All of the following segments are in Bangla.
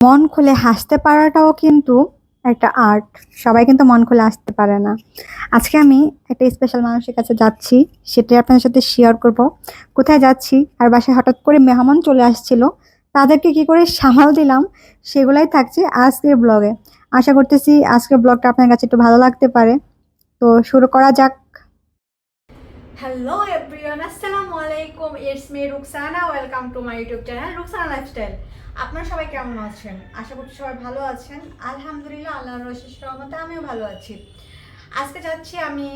মন খুলে হাসতে পারাটাও কিন্তু একটা আর্ট। সবাই কিন্তু মন খুলে আসতে পারে না। আজকে আমি একটা স্পেশাল মানুষের কাছে যাচ্ছি। সেটাই আপনাদের সাথে শেয়ার করব। কোথায় যাচ্ছি? আর বাসায় হঠাৎ করে মেহমান চলে আসছিল। তাদেরকে কি করে সামাল দিলাম? সেগুলাই থাকছে আজকের ব্লগে আশা করতেছি আজকের ব্লগটা আপনার কাছে একটু ভালো লাগতে পারে। তো শুরু করা যাক। হ্যালো এভরিওয়ান আসসালামু আলাইকুম it's me Ruksana welcome to my YouTube channel Ruksana lifestyle আপনারা সবাই কেমন আছেন? আশা করছি সবাই ভালো আছেন। আলহামদুলিল্লাহ, আল্লাহর রশিস রহমতে আমিও ভালো আছি। আজকে যাচ্ছি আমি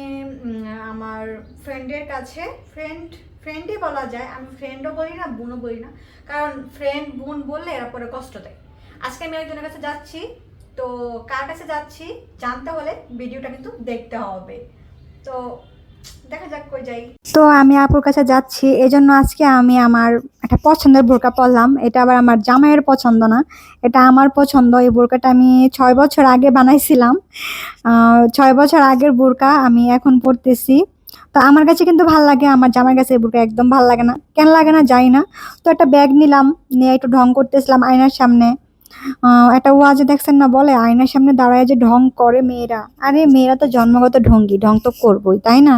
আমার ফ্রেন্ডের কাছে। ফ্রেন্ড ফ্রেন্ডই বলা যায়। আমি ফ্রেন্ডও বলি না, বোনও বলি না। কারণ ফ্রেন্ড বোন বললে এরা পরে কষ্ট দেয়। আজকে আমি একজনের কাছে যাচ্ছি। তো কার কাছে যাচ্ছি? জানতে হলে ভিডিওটা কিন্তু দেখতে হবে। তো তো আমি আপুর কাছে যাচ্ছি এই জন্য আজকে আমি আমার একটা পছন্দের বোরকা পরলাম। এটা আবার আমার জামাইয়ের পছন্দ না, এটা আমার পছন্দ। এই বোরকাটা আমি ছয় বছর আগে বানাইছিলাম। ছয় বছর আগের বোরকা আমি এখন পরতেছি। তো আমার কাছে কিন্তু ভালো লাগে, আমার জামাইয়ের কাছে এই বোরকা একদম ভালো লাগে না। কেন লাগে না যাই না। তো একটা ব্যাগ নিলাম, নিয়ে একটু ঢং করতেছিলাম আয়নার সামনে। একটা ওয়াজে দেখছেন না বলে, আয়নার সামনে দাঁড়ায় যে ঢং করে মেয়েরা। আরে, মেয়েরা তো জন্মগত ঢঙ্গি, ঢং তো করবোই, তাই না?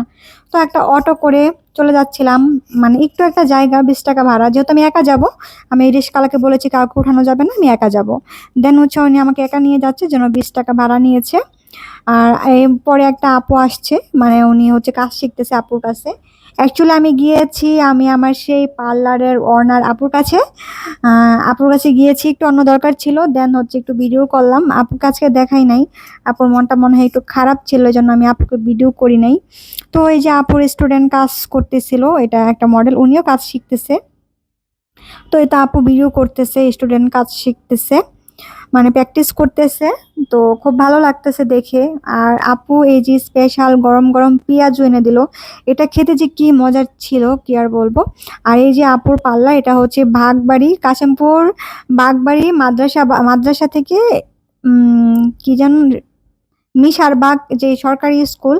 তো একটা অটো করে চলে যাচ্ছিলাম মানে একটু একটা জায়গা, বিশ টাকা ভাড়া। যেহেতু আমি একা যাব, আমি রিস্কালাকে বলেছি, কাউকে উঠানো যাবে না, আমি একা যাব। দেন হচ্ছে উনি আমাকে একা নিয়ে যাচ্ছে, যেন বিশ টাকা ভাড়া নিয়েছে। আর পরে একটা আপু আসছে মানে উনি হচ্ছে কাজ শিখতেছে আপুর কাছে। অ্যাকচুয়ালি আমি গিয়েছি, আমি আমার সেই পার্লারের অনার আপুর কাছে। আপুর কাছে গিয়েছি, একটু অন্য দরকার ছিল দেন হচ্ছে একটু ভিডিও করলাম। আপুর কাছে দেখাই নাই, আপুর মনটা মনে হয় একটু খারাপ ছিল এই জন্য আমি আপুকে ভিডিও করি নাই। তো এই যে আপুর স্টুডেন্ট কাজ করতেছিল, এটা একটা মডেল উনিও কাজ শিখতেছে। তো এটা আপু ভিডিও করতেছে স্টুডেন্ট কাজ শিখতেছে। মানে প্র্যাকটিস করতেছে, তো খুব ভালো লাগতেছে দেখে। আর আপু এই যে স্পেশাল গরম গরম পেঁয়াজও এনে দিল, এটা খেতে যে কি মজার ছিল, কি আর বলব? আর এই যে আপুর পাল্লা, এটা হচ্ছে বাগবাড়ি, কাশিমপুর বাঘবাড়ি মাদ্রাসা মাদ্রাসা থেকে কি যেন মিশারবাগ যে সরকারি স্কুল,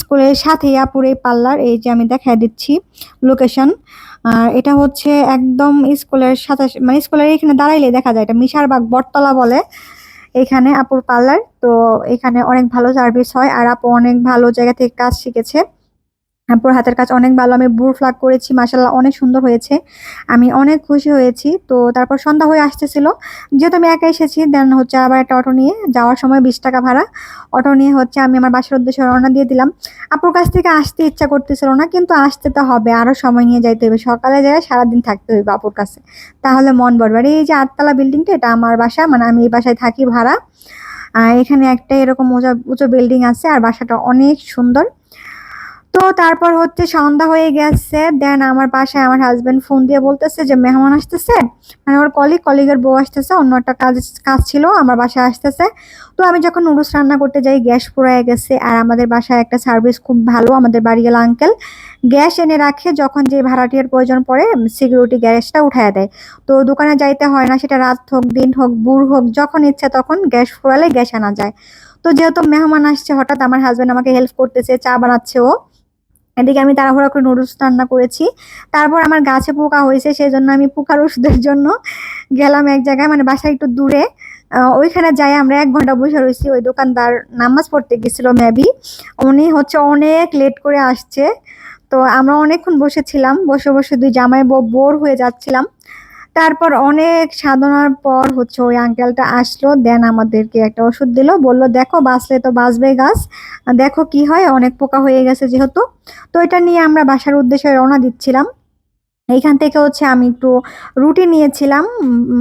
স্কুলের সাথে আপুর এই পার্লার, এই যে আমি দেখা দিচ্ছি লোকেশন। এটা হচ্ছে একদম স্কুলের সাথে মানে স্কুলের এখানে দাঁড়াইলে দেখা যায়, এটা মিশারবাগ বটতলা বলে এখানে আপুর পার্লার। তো এখানে অনেক ভালো সার্ভিস হয় আর আপু অনেক ভালো জায়গা থেকে কাজ শিখেছে। আপুর হাতের কাজ অনেক ভালো। আমি ব্রু ফ্লাগ করেছি মাসাল্লাহ অনেক সুন্দর হয়েছে। আমি অনেক খুশি হয়েছি। তো তারপর সন্ধ্যা হয়ে আসতেছিল। যেহেতু আমি একা এসেছি দেন হচ্ছে আবার একটা অটো নিয়ে যাওয়ার সময় বিশ টাকা ভাড়া। অটো নিয়ে হচ্ছে আমি আমার বাসার উদ্দেশ্যে রওনা দিয়ে দিলাম। আপুর কাছ থেকে আসতে ইচ্ছা করতেছিল না, কিন্তু আসতে তো হবে। আরও সময় নিয়ে যাইতে হবে। সকালে যায় সারাদিন থাকতে হবে আপুর কাছে। তাহলে মন ভরবে। এই যে আটতলা বিল্ডিংটা, এটা আমার বাসা। মানে আমি এই বাসায় থাকি ভাড়া। এখানে একটা এরকম উঁচু উঁচু বিল্ডিং আছে। আর বাসাটা অনেক সুন্দর। তো তারপর হচ্ছে সন্ধ্যা হয়ে গেছে। দেন আমার বাসায় আমার হাজবেন্ড ফোন দিয়ে বলতেছে যে, মেহমান আসতেছে? মানে আমার কলিগ কলিগের বউ আসতেছে। অন্য একটা কাজ কাজ ছিল, আমার বাসায় আসতেছে। তো আমি যখন নুডলস রান্না করতে যাই, গ্যাস পুরায় গেছে। আর আমাদের বাসায় একটা সার্ভিস খুব ভালো, আমাদের বাড়িওয়ালা আঙ্কেল গ্যাস এনে রাখে, যখন যে ভাড়াটিয়ার প্রয়োজন পড়ে সিকিউরিটি গ্যাসটা উঠায় দেয়। তো দোকানে যাইতে হয় না, সেটা রাত হোক, দিন হোক বুড় হোক, যখন ইচ্ছে তখন গ্যাস ফুরালে গ্যাস আনা যায়। তো যেহেতু মেহমান আসছে, হঠাৎ আমার হাজবেন্ড আমাকে হেল্প করতেছে, চা বানাচ্ছে ও। এদিকে আমি তাড়াহুড়া করে নুডলস রান্না করেছি। তারপর আমার গাছে পোকা হয়েছে সেই জন্য আমি পোকার ওষুধের জন্য গেলাম এক জায়গায় মানে বাসা একটু দূরে। ওইখানে যাই আমরা এক ঘণ্টা বসে রয়েছি, ওই দোকানদার নামাজ পড়তে গেছিল মেবি উনি হচ্ছে অনেক লেট করে আসছে। তো আমরা অনেকক্ষণ বসেছিলাম, বসে বসে দুই জামাই বোর হয়ে যাচ্ছিলাম। তারপর অনেক সাধনার পর হচ্ছে ওই আঙ্কেলটা আসলো দেন আমাদেরকে একটা ওষুধ দিল, বলল, দেখো, বাঁচলে তো বাঁচবে গাছ। দেখো কি হয়, অনেক পোকা হয়ে গেছে যেহেতু। তো এটা নিয়ে আমরা বাসার উদ্দেশ্যে রওনা দিচ্ছিলাম। এইখান থেকে হচ্ছে আমি একটু রুটি নিয়েছিলাম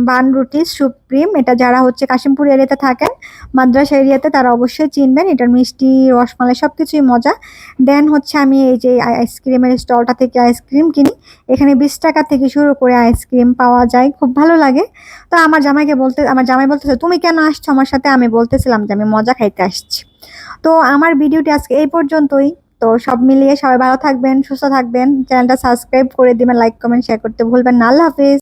বান রুটি সুপ্রিম এটা যারা হচ্ছে কাশিমপুর এরিয়াতে থাকেন, মাদ্রাসা এরিয়াতে তারা অবশ্যই চিনবেন। এটার মিষ্টি, রসমালাই সব কিছুই মজা। দেন হচ্ছে আমি এই যে আই- আইসক্রিমের স্টলটা থেকে আইসক্রিম কিনি। এখানে বিশ টাকা থেকে শুরু করে আইসক্রিম পাওয়া যায়, খুব ভালো লাগে। তো আমার জামাইকে বলতে, আমার জামাই বলতেছে, তুমি কেন আসছো আমার সাথে? আমি বলতেছিলাম যে আমি মজা খাইতে আসছি। তো আমার ভিডিওটি আজকে এই পর্যন্তই। তো সব মিলিয়ে সবাই ভালো থাকবেন, সুস্থ থাকবেন। চ্যানেলটা সাবস্ক্রাইব করে দিবেন লাইক কমেন্ট শেয়ার করতে ভুলবেন না। আল্লাহ হাফিজ।